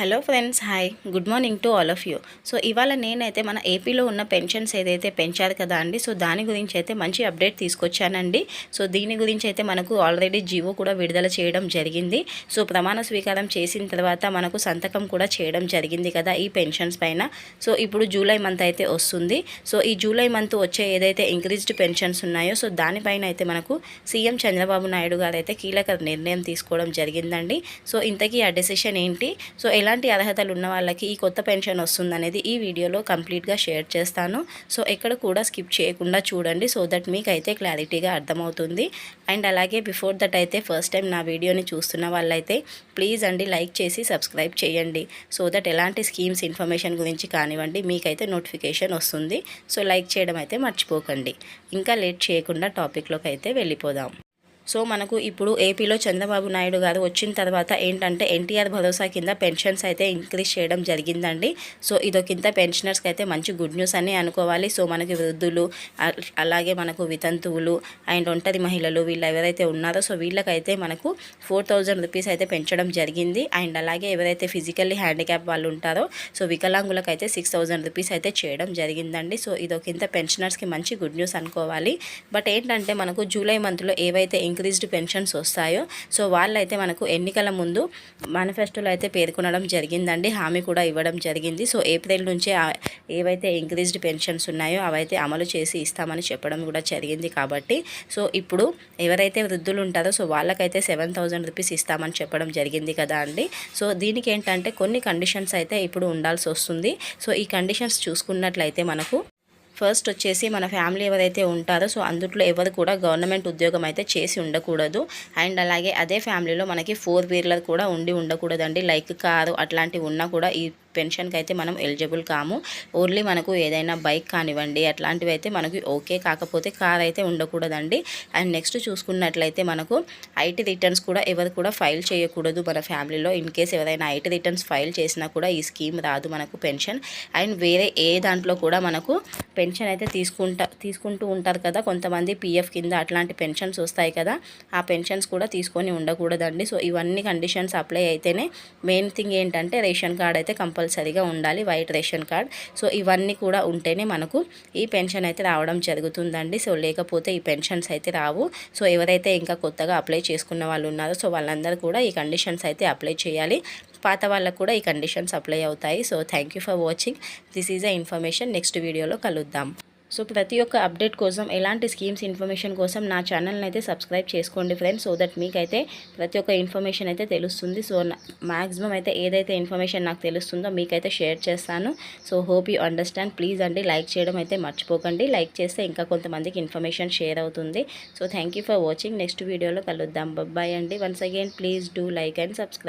Hello friends hi. Good morning to all of you. So ఇవాళ నేనైతే మన ఏపీలో ఉన్న పెన్షన్స్ ఏదైతే పెంచారు కదా అండి సో దాని గురించి అయితే మంచి అప్డేట్ తీసుకొచ్చానండి. సో దీని గురించి అయితే మనకు ఆల్రెడీ జీవో కూడా విడుదల చేయడం జరిగింది. సో ప్రమాణ స్వీకారం చేసిన తర్వాత మనకు సంతకం కూడా చేయడం జరిగింది కదా ఈ పెన్షన్స్ పైన. సో ఇప్పుడు జూలై మంత్ అయితే వస్తుంది. సో ఈ జూలై మంత్ వచ్చే ఏదైతే ఇంక్రీజ్డ్ పెన్షన్స్ ఉన్నాయో సో దానిపైన అయితే మనకు సీఎం చంద్రబాబు నాయుడు గారు అయితే కీలక నిర్ణయం తీసుకోవడం జరిగిందండి. సో ఇంతకీ ఆ డెసిషన్ ఏంటి? సో ఎలాంటి అర్హతలు ఉన్న వాళ్ళకి ఈ కొత్త పెన్షన్ వస్తుందనేది ఈ వీడియోలో కంప్లీట్గా షేర్ చేస్తాను. సో ఎక్కడ కూడా స్కిప్ చేయకుండా చూడండి. సో దట్ మీకు అయితే క్లారిటీగా అర్థమవుతుంది. అండ్ అలాగే బిఫోర్ దట్ అయితే ఫస్ట్ టైం నా వీడియోని చూస్తున్న వాళ్ళైతే ప్లీజ్ అండి లైక్ చేసి సబ్స్క్రైబ్ చేయండి. సో దట్ ఎలాంటి స్కీమ్స్ ఇన్ఫర్మేషన్ గురించి కానివ్వండి మీకైతే నోటిఫికేషన్ వస్తుంది. సో లైక్ చేయడం అయితే మర్చిపోకండి. ఇంకా లేట్ చేయకుండా టాపిక్లోకి అయితే వెళ్ళిపోదాం. సో మనకు ఇప్పుడు ఏపీలో చంద్రబాబు నాయుడు గారు వచ్చిన తర్వాత ఏంటంటే ఎన్టీఆర్ భరోసా కింద పెన్షన్స్ అయితే ఇంక్రీజ్ చేయడం జరిగిందండి. సో ఇదొకింత పెన్షనర్స్కి అయితే మంచి గుడ్ న్యూస్ అని అనుకోవాలి. సో మనకి వృద్ధులు అ- అలాగే మనకు వితంతువులు అండ్ ఒంటరి మహిళలు వీళ్ళు ఎవరైతే ఉన్నారో సో వీళ్ళకైతే మనకు ఫోర్ థౌజండ్ రూపీస్ అయితే పెంచడం జరిగింది. అండ్ అలాగే ఎవరైతే ఫిజికల్లీ హ్యాండిక్యాప్ వాళ్ళు ఉంటారో సో వికలాంగులకైతే సిక్స్ థౌజండ్ రూపీస్ అయితే చేయడం జరిగిందండి. సో ఇదొకింత పెన్షనర్స్కి మంచి గుడ్ న్యూస్ అనుకోవాలి. బట్ ఏంటంటే మనకు జూలై మంత్లో ఏవైతే ఇంక్రీజ్డ్ పెన్షన్స్ వస్తాయో. సో వాళ్ళైతే మనకు ఎన్నికల ముందు మేనిఫెస్టోలో అయితే పేర్కొనడం జరిగిందండి. హామీ కూడా ఇవ్వడం జరిగింది. సో ఏప్రిల్ నుంచే ఏవైతే ఇంక్రీజ్డ్ పెన్షన్స్ ఉన్నాయో అవైతే అమలు చేసి ఇస్తామని చెప్పడం కూడా జరిగింది కాబట్టి. సో ఇప్పుడు ఎవరైతే వృద్ధులు ఉంటారో సో వాళ్ళకైతే సెవెన్ థౌజండ్ రూపీస్ ఇస్తామని చెప్పడం జరిగింది కదా అండి. సో దీనికి ఏంటంటే కొన్ని కండిషన్స్ అయితే ఇప్పుడు ఉండాల్సి వస్తుంది. సో ఈ కండిషన్స్ చూసుకున్నట్లయితే మనకు ఫస్ట్ వచ్చేసి మన ఫ్యామిలీ ఎవరైతే ఉంటారో సో అందుట్లో ఎవరు కూడా గవర్నమెంట్ ఉద్యోగం అయితే చేసి ఉండకూడదు. అండ్ అలాగే అదే ఫ్యామిలీలో మనకి ఫోర్ వీలర్ కూడా ఉండి ఉండకూడదండి. లైక్ కారు అట్లాంటివి ఉన్నా కూడా ఈ పెన్షన్కి అయితే మనం ఎలిజిబుల్ కాము. ఓన్లీ మనకు ఏదైనా బైక్ కానివ్వండి అట్లాంటివి అయితే మనకి ఓకే కాకపోతే కార్ అయితే ఉండకూడదండి. అండ్ నెక్స్ట్ చూసుకున్నట్లయితే మనకు ఐటీ రిటర్న్స్ కూడా ఎవరు కూడా ఫైల్ చేయకూడదు మన ఫ్యామిలీలో. ఇన్ కేస్ ఎవరైనా ఐటీ రిటర్న్స్ ఫైల్ చేసినా కూడా ఈ స్కీమ్ రాదు మనకు పెన్షన్. అండ్ వేరే ఏ దాంట్లో కూడా మనకు పెన్షన్ అయితే తీసుకుంటా తీసుకుంటూ ఉంటారు కదా. కొంతమంది పీఎఫ్ కింద అట్లాంటి పెన్షన్స్ వస్తాయి కదా. ఆ పెన్షన్స్ కూడా తీసుకొని ఉండకూడదండి. సో ఇవన్నీ కండిషన్స్ అప్లై అయితేనే మెయిన్ థింగ్ ఏంటంటే రేషన్ కార్డ్ అయితే కంపల్సరీగా ఉండాలి వైట్ రేషన్ కార్డ్. సో ఇవన్నీ కూడా ఉంటేనే మనకు ఈ పెన్షన్ అయితే రావడం జరుగుతుందండి. సో లేకపోతే ఈ పెన్షన్స్ అయితే రావు. సో ఎవరైతే ఇంకా కొత్తగా అప్లై చేసుకున్న వాళ్ళు ఉన్నారో సో వాళ్ళందరూ కూడా ఈ కండిషన్స్ అయితే అప్లై చేయాలి. పాత వాళ్ళకు కూడా ఈ కండిషన్స్ అప్లై అవుతాయి. So thank you for watching. This is a information. Next వీడియోలో కలుద్దాం. సో ప్రతి ఒక్క అప్డేట్ కోసం ఎలాంటి స్కీమ్స్ ఇన్ఫర్మేషన్ కోసం నా ఛానల్ని అయితే సబ్స్క్రైబ్ చేసుకోండి ఫ్రెండ్స్ సో దట్ మీకైతే ప్రతి ఒక్క ఇన్ఫర్మేషన్ అయితే తెలుస్తుంది. సో మ్యాక్సిమం అయితే ఏదైతే ఇన్ఫర్మేషన్ నాకు తెలుస్తుందో మీకైతే షేర్ చేస్తాను. So hope you understand. Please అండి లైక్ చేయడం అయితే మర్చిపోకండి. లైక్ చేస్తే ఇంకా కొంతమందికి ఇన్ఫర్మేషన్ షేర్ అవుతుంది. So thank you for watching. Next వీడియోలో కలుద్దాం. బాయ్ అండి. Once again please do like and subscribe.